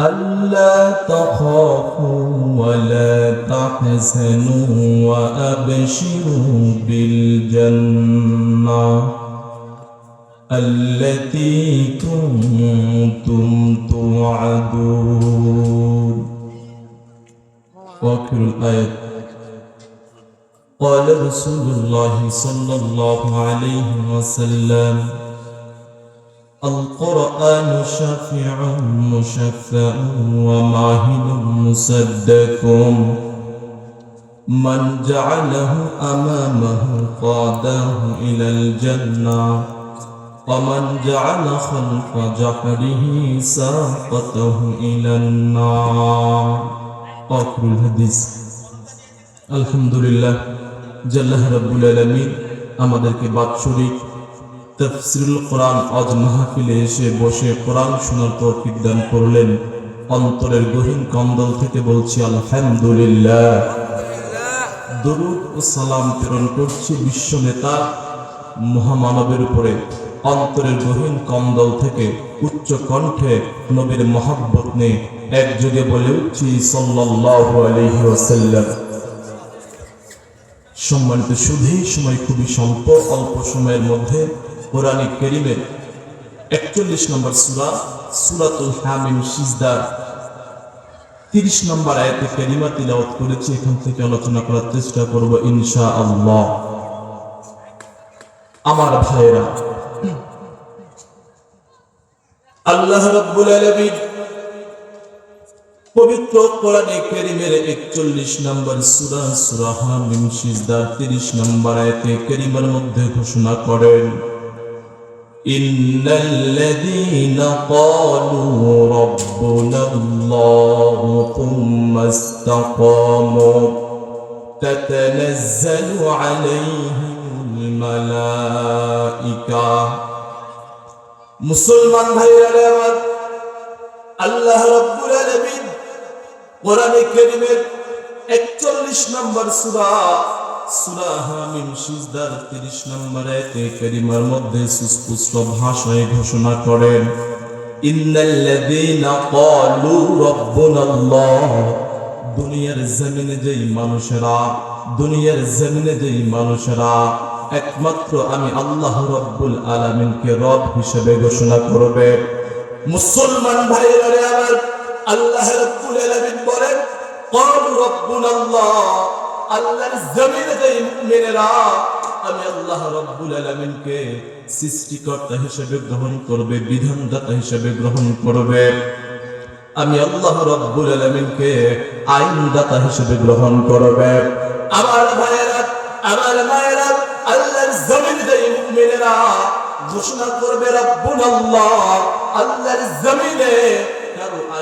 ألا تخافوا ولا تحزنوا وأبشروا بالجنة التي كنتم توعدون. وآخر الآية. قال رسول الله صلى الله عليه وسلم القرآن شفيع مشفع وماهل مصدق من جعله أمامه قاداه إلى الجنة ومن جعل خلف جحره ساقته إلى النار آخر الحديث الحمد لله জাল্লাহ রাব্বুল আলামিন আমাদেরকে বাৎসরিক তফসিরুল কোরআন আজ মাহফিলে এসে বসে কোরআন শোনার তৌফিক দান করলেন। অন্তরের গহীন কন্দল থেকে বলছি আলহামদুলিল্লাহ। দরুদ ও সালাম প্রেরণ করছি বিশ্ব নেতা মহামানবের উপরে। অন্তরের গহীন কন্দল থেকে উচ্চ কণ্ঠে নবীর মহাব্বত নিয়ে একযোগে বলে উঠছি ওয়াসাল্লাম। সম্মানিত শুধুই সময় খুবই স্বল্প, অল্প সময়ের মধ্যে কোরআনিক কেরিমের একচল্লিশ নম্বর সুরা, সুরাতুল হামিম সিজদার তিরিশ নম্বর আয়াতে কেরিমা তিলাওয়াত করেছি। এখান থেকে আলোচনা করার চেষ্টা করব ইনশা আল্লাহ আমার ভাইয়েরা, আল্লাহ রাব্বুল আলামিন পবিত্র কোরআনে কারীমের 41 নম্বর সূরা সূরা হামিম সিজদার 30 নম্বর আয়াতে কারীমার মধ্যে ঘোষণা করেন ইন্নাল্লাযীনা ক্বালু রাব্বুনাল্লাহু থুম্মা ইসতাকামু তাতানাজ্জালু আলাইহিমুল মালাইকা মুসলমান ভাইরা আমার, আল্লাহ রাব্বুল আলামিন কোরআনে কারীমের 41 নম্বর সূরা সূরা হামিম সিজদার 30 নম্বর আয়াতে কারীমার মধ্যে সুস্পষ্ট ভাষায় ঘোষণা করেন, ইন্নাল্লাযীনা ক্বালু রাব্বুনাল্লাহ দুনিয়ার জমিনে যেই মানুষেরা একমাত্র আমি আল্লাহ রব্বুল আলামিনকে রব হিসেবে ঘোষণা করবে। মুসলমান আমার আল্লাহ রাব্বুল আলামিন বলেন আল্লাহর জমিনে যেই মুমিনেরা আমি আল্লাহ রাব্বুল আলামিনকে সৃষ্টিকর্তা হিসেবে গ্রহণ করবে, বিধানদাতা হিসেবে গ্রহণ করবে। আমি আল্লাহ রাব্বুল আলামিনকে আইনদাতা হিসেবে গ্রহণ করবে। আমার ভাইয়েরা, আমার মায়েরা, আল্লাহর জমিনে মুমিনেরা ঘোষণা করবে রব্বুল আল্লাহ আল্লাহর জমিনে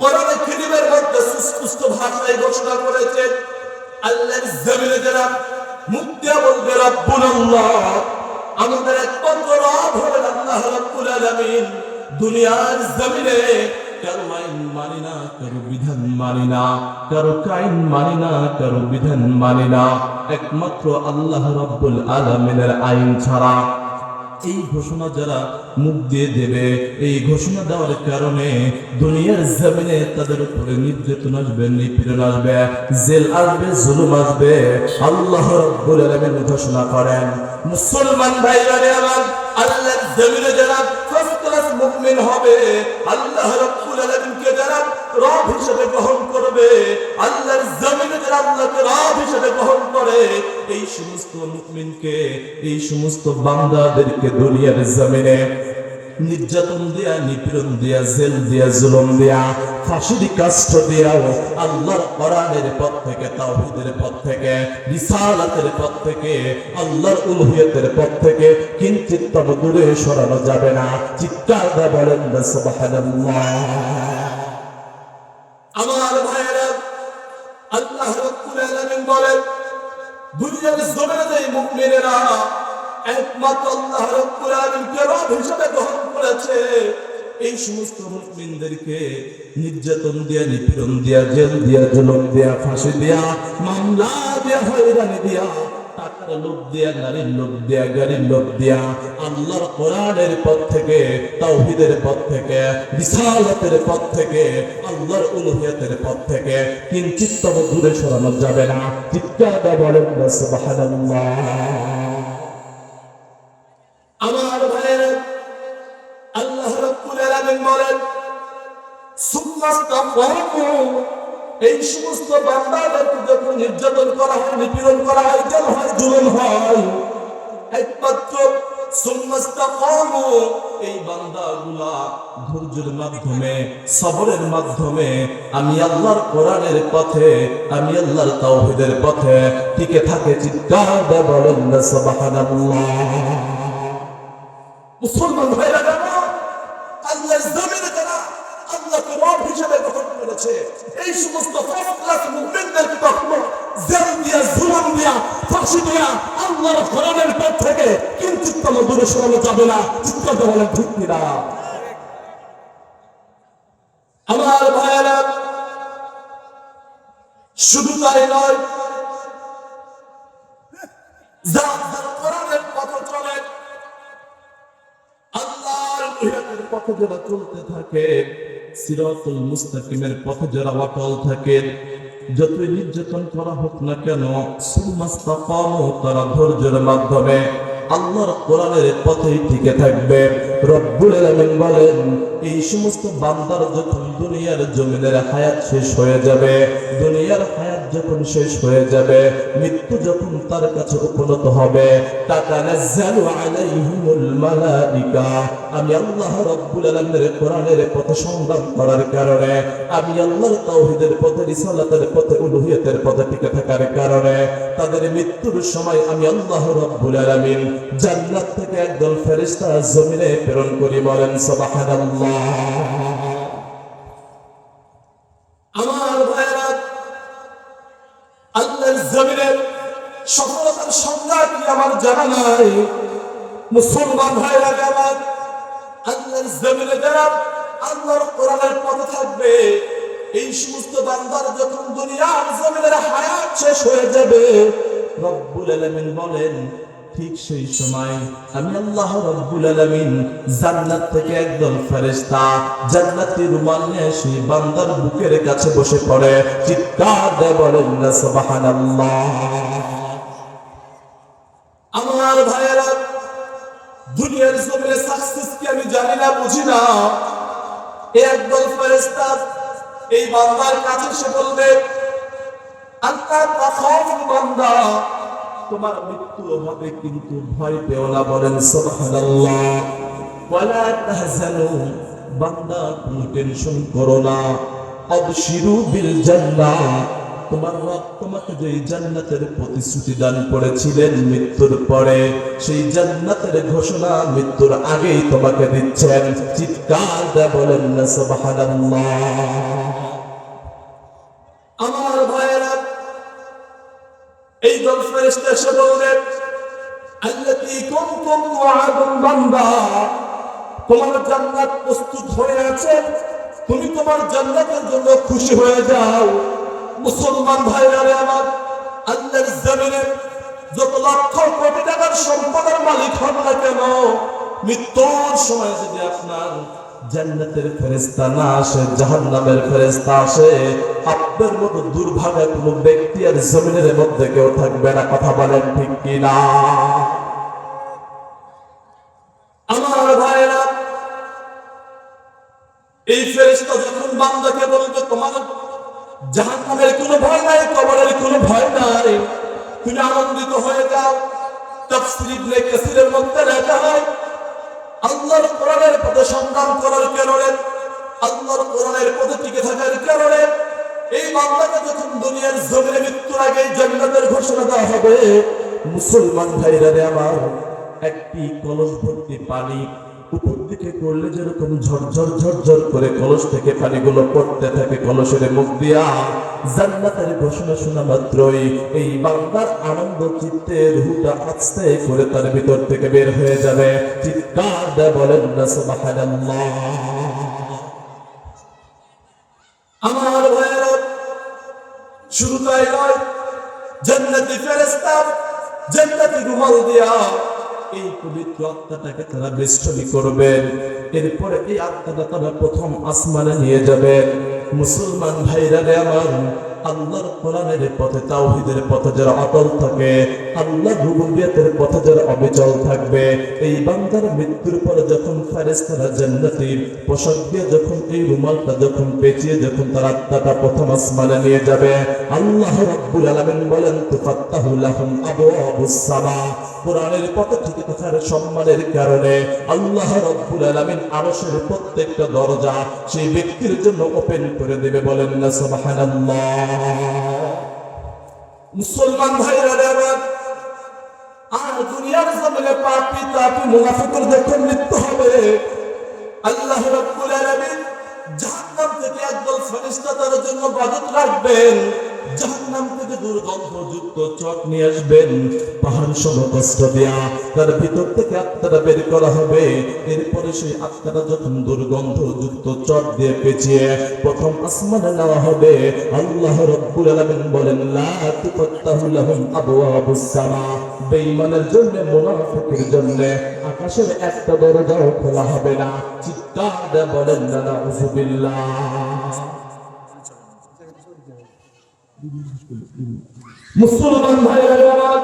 কোরআনে মধ্যে সুস্পষ্ট ভাষায় ঘোষণা করেছেন আল্লাহর জমিনে যারা মুক্তিয়া বলবে রাব্বুল আল্লাহ আমাদের একমাত্র রব হলেন আল্লাহ রাব্বুল আলামিন। দুনিয়ার জমিনে কারও মানি না, কারও বিধান মানি না, কারও মানি না, কারও বিধান মানি না। একমাত্র আল্লাহ রাব্বুল আলামিনের আইন ছাড়া এই ঘোষণা যারা মুখ দিয়ে দেবে, এই ঘোষণা দেওয়ার কারণে দুনিয়ার জমিনে তাদের উপরে নির্যাতন আসবে, নিপীড়ন আসবে, জেল আসবে, জুলুম আসবে। আল্লাহ বলে ঘোষণা করেন, মুসলমান ভাইরা আল্লাহ জমিনে যারা আল্লাহকে রব হিসেবে গ্রহণ করে, এই সমস্ত মুমিনকে, এই সমস্ত বান্দাদেরকে দুনিয়ার জমিনে নির্যাতন দেয়া, নিপীড়ন দেয়া, জেল দেয়া, জুলুম দেয়া, ফাঁসির কাষ্ঠ দেয়াও আল্লাহর কোরআনের পথ থেকে, তাওহীদের পথ থেকে, রিসালাতের পথ থেকে, আল্লাহর উলহিয়তের পথ থেকে কিঞ্চিত তব দূরে সরানো যাবে না। চিৎকার দা বলেন সুবহানাল্লাহ। আমার আল্লাহ রাব্বুল বলেন, দুনিয়ার জমিনে যে মুমিনেরা একমাত্র আল্লাহ রাব্বুল আলামিনকে রব হিসেবে গ্রহণ করেছে। এই সমস্ত মুসলিমদেরকে নির্যাতন দিয়া, নিপীড়ন দিয়া, জেল দিয়া, জুলুম দিয়া, ফাঁসি দিয়া, মামলা দিয়া, হয়রানি দিয়া টাকার লোভ দিয়া নারীর লোভ দিয়া গাড়ির লোভ দিয়া আল্লাহর কোরআনের পথ থেকে, তাওহীদের পথ থেকে বিশালতের পথ থেকে, আল্লাহর উলুহিয়াতের পথ থেকে কিঞ্চিত তব দূরে সরানো যাবে না। চিৎকার বলেন, সুবহানাল্লাহ। আমার ভাইয়ের, আল্লাহ রাব্বুল আলামিন বলেন সুম্মাস্তাকামু এই সমস্ত বান্দাদেরকে যখন নির্যাতন করা হয়, নিপীড়ন করা হয়, জেল হয়, জুলুম হয়, একমাত্র মাধ্যমে, সবরের মাধ্যমে আমি আল্লাহর কোরআনের পথে, আমি আল্লাহর তাওহীদের পথে টিকে থাকে চিৎকার মুসলমান যারা আল্লাহকে রব হিসেবে গ্রহণ করেছে। এই সমস্ত আল্লাহর কোরআনের পথ থেকে কিঞ্চিত দূরে সরানো যাবে না? চিৎকার বলেন, ঠিক কিনা? আমার ভাইয়েরা, শুধু তাই নয়, যা যার পথ চলে, আল্লাহর নিয়তের পথে যারা চলতে থাকে সিরাতুল মুস্তাকিমের পথে যারা অটল থাকেন, যতই নির্যাতন করা হোক না কেন, সুমাস্তাকামু তারা ধৈর্যের মাধ্যমে আল্লাহর কোরআনের পথেই টিকে থাকবে। রব্বুল আলামিন বলেন, এই সমস্ত বান্দার যখন দুনিয়ার জমিনের হায়াত শেষ হয়ে যাবে, দুনিয়ার হায়াত যখন শেষ হয়ে যাবে, মৃত্যু যখন তার কাছে উপনত হবে, তাতানাজ্জালু আলাইহিমুল মালাইকা। আমি আল্লাহ রাব্বুল আলামিনের কোরআনের পথে সংগ্রাম করার কারণে, আমি আল্লাহর তাওহীদের পথে, রিসালাতের পথে, উলুহিয়তের পথে টিকে থাকার কারণে, তাদের মৃত্যুর সময় আমি আল্লাহ রাব্বুল আলামিন জান্নাত থেকে একদল ফেরেশতা জমিনে প্রেরণ করি বলেন, সুবহানাল্লাহ। আমার ভাইরা আল্লাহর জমিনের সফলতার সংজ্ঞা কি আমার জানা নাই? মুসলমান ভাইরা আমার আল্লাহর জমিনে যারা আল্লাহর কোরআনের পথে থাকবে, এই সমস্ত বান্দার যখন দুনিয়ার জমিনের হায়াত শেষ হয়ে যাবে, রব্বুল বলেন ঠিক সেই সময় আমি আল্লাহ রব্বুল আলামিন জান্নাত থেকে একদল ফেরেশতা জান্নাতি রুমাল নিয়ে সেই বান্দার বুকের কাছে বসে পড়ে, চিৎকার বলেন আমার ভাইয়েরা, দুনিয়ার জমিনে সাকসেস কি আমি জানি না, বুঝি না। একদল এই বান্দার কাছে এসে বলবে, আল্লাহ বান্দা তোমার মৃত্যু হবে কিন্তু ভয় পেও না বলেন করো না। বিল তোমার তোমাকে জান্নাতের প্রতিশ্রুতি দান করেছিলেন মৃত্যুর পরে, সেই জান্নাতের ঘোষণা মৃত্যুর আগেই তোমাকে দিচ্ছেন। চিৎকার বলেন না সুবহানাল্লাহ আমার ভাইয়েরা এই দল ফেরেশতা এসে বলবে আল্লাতী কুনতুম তোমার জান্নাত প্রস্তুত হয়ে আছে? তুমি তোমার জান্নাতের জন্য খুশি হয়ে যাও। মুসলমান ভাইরা আমার, আল্লাহর জমিনে যত লক্ষ কোটি টাকার সম্পদের মালিক হন না কেন, মৃত্যুর সময় যদি আপনার জান্নাতের ফেরেস্তা না আসে, জাহান্নামের ফেরেস্তা আসে। আপনার মতো দুর্ভাগা কোনো ব্যক্তি আর জমিনের মধ্যে কেউ থাকবে না, কথা বলেন ঠিক কিনা? আমার ভাইরা এই ফেরেশতা যখন বান্দাকে বলবে, তোমার জাহান্নামের কোনো ভয় নাই, কবরের কোনো ভয় নাই, তুমি আনন্দিত হয়ে যাও। তাফসীর ইবনে কাসিরের মধ্যে লেখা হয় আল্লাহর কোরআনের পথে সন্ধান করার কারণে, আল্লাহর কোরআনের পথে টিকে থাকার কারণে এই বাংলাকে যখন দুনিয়ার জমিনে মৃত্যুর আগে জান্নাতের ঘোষণা দেওয়া হবে, মুসলমান ভাইরা আমার, একটি কলস ভর্তি পানি দিকে করলে যেরকম ঝরঝর ঝরঝর করে কলস থেকে পানিগুলো পড়তে থাকে কলসের মুখ দিয়া। জান্নাতের ঘোষণা শোনা মাত্রই এই বান্দার আনন্দ চিত্তের হুটা আস্তে করে তার ভিতর থেকে বের হয়ে যাবে। চিৎকার বলেন না, সুবহানাল্লাহ। আমার ভাইয়েরা শুধু তাই নয়। জান্নাতি ফেরেশতা, জান্নাতি রুমাল দিয়া এই পবিত্র আত্মাটাকে তারা বেষ্টনী করবেন এরপরে এই আত্মাটা তারা প্রথম আসমানে নিয়ে যাবেন মুসলমান ভাইরা রে আমার আল্লাহর কোরআনের পথে, তাওহীদের পথে যারা অটল থাকে আল্লাহ রুবুবিয়তের পথে যারা অবিচল থাকবে, এই বান্দার মৃত্যুর পরে যখন পোশাক দিয়ে যখন এই রুমালটা যখন পেঁচিয়ে যখন তার আত্মাটা প্রথম আসমানে নিয়ে যাবে, আল্লাহ রাব্বুল আলামিন বলেন, তুফাত্তাহু লাহুম আবওয়াবুস সামা কোরআনের পথে সম্মানের কারণে আল্লাহ রাব্বুল আলামিন আরশের প্রত্যেকটা দরজা সেই ব্যক্তির জন্য ওপেন করে দেবে বলেন না, সুবহানাল্লাহ। মুসলমান ভাইরা দেবেন আর দুনিয়ার সামনে পাপি তাপি মুনাফিকের দেখে মৃত্যু হবে। আল্লাহ রব্বুল আলামিন জাহান্নাম থেকে একদল ফেরেশতা তার জন্য বাজত রাখবেন। জাহান্নাম বলেন, লা তুফাত্তাহু লাহুম জন্য, মুনাফিকের জন্য আকাশের একটা দরজাও খোলা হবে না। চিৎকার বলেন না মুসলমান আমার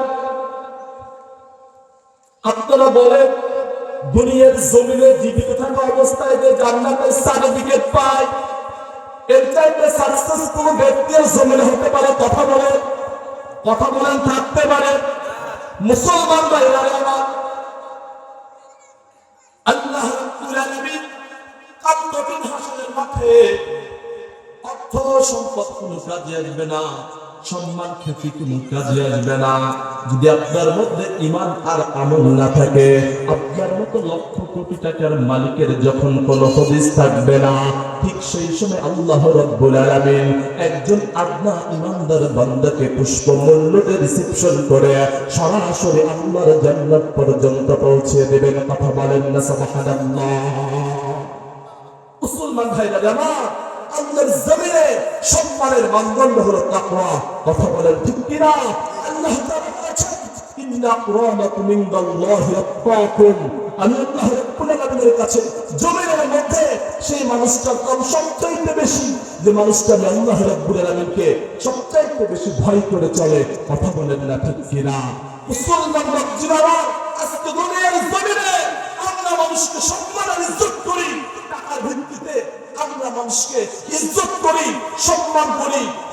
আপনারা বলেন, দুনিয়ার জমিনে জীবিত থাকা অবস্থায় যে জান্নাতের সার্টিফিকেট পায়, এর চাইতে সাকসেসফুল ব্যক্তির জমিনে হতে পারে, কথা বলেন কথা বলেন, থাকতে পারে। মুসলমান ভাই আল্লাহ আলামিন কান্তবিন হাসনের মাঠে সম্পদ কোনো কাজে আসবে না, সম্মান খ্যাতি কোনো কাজে আসবে না। যদি আপনার মধ্যে ইমান আর আমল না থাকে, আপনার মতো লক্ষ কোটি টাকার মালিকের যখন কোনো হদিস থাকবে না, ঠিক সেই সময় আল্লাহ রব্বুল আলামিন একজন আদনা ইমানদার বান্দাকে পুষ্পমূল্যতে রিসেপশন করে সরাসরি আল্লাহর জান্নাত পর্যন্ত পৌঁছে দেবেন। কথা বলেন না, সুবহানাল্লাহ। মুসলমান ভাইরা আমার আল্লাহর জমিনে সম্মানের মানদণ্ড হলো তাকওয়া। কথা বলেন ঠিক কিনা? আল্লাহ ইন্না আমি কাছে জমিনের মধ্যে সেই মানুষটার বেশি, যে মানুষটা আল্লাহ রাব্বুল আলামিনকে বেশি ভয় করে চলে। কথা বলেন না ঠিক কিনা? মুসলমান বাচ্চারা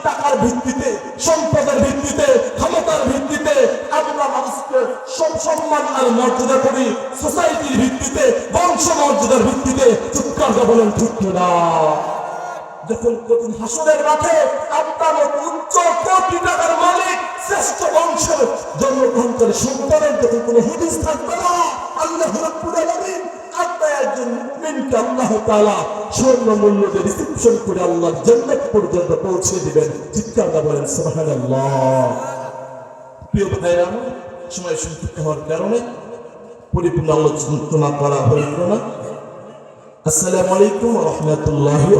টাকার ভিত্তিতে, সম্পদের ভিত্তিতে, ক্ষমতার ভিত্তিতে আমরা মানুষকে সব সম্মান আর মর্যাদা করি সোসাইটির ভিত্তিতে, বংশ মর্যাদার ভিত্তিতে চিৎকার দিয়ে বলেন ঠিক না যখন কঠিন হাসনের মাঠে আপনার উচ্চ কোটি টাকার মালিক শ্রেষ্ঠ বংশের জন্মগ্রহণ করে সন্তানের যখন কোনো হুদিস থাকবে না, আল্লাহ রাব্বুল আলামিন একজন মুমিনকে পরিপূর্ণ আলোচনা করা হইল না। আসসালামু রাহমাতুল্লাহি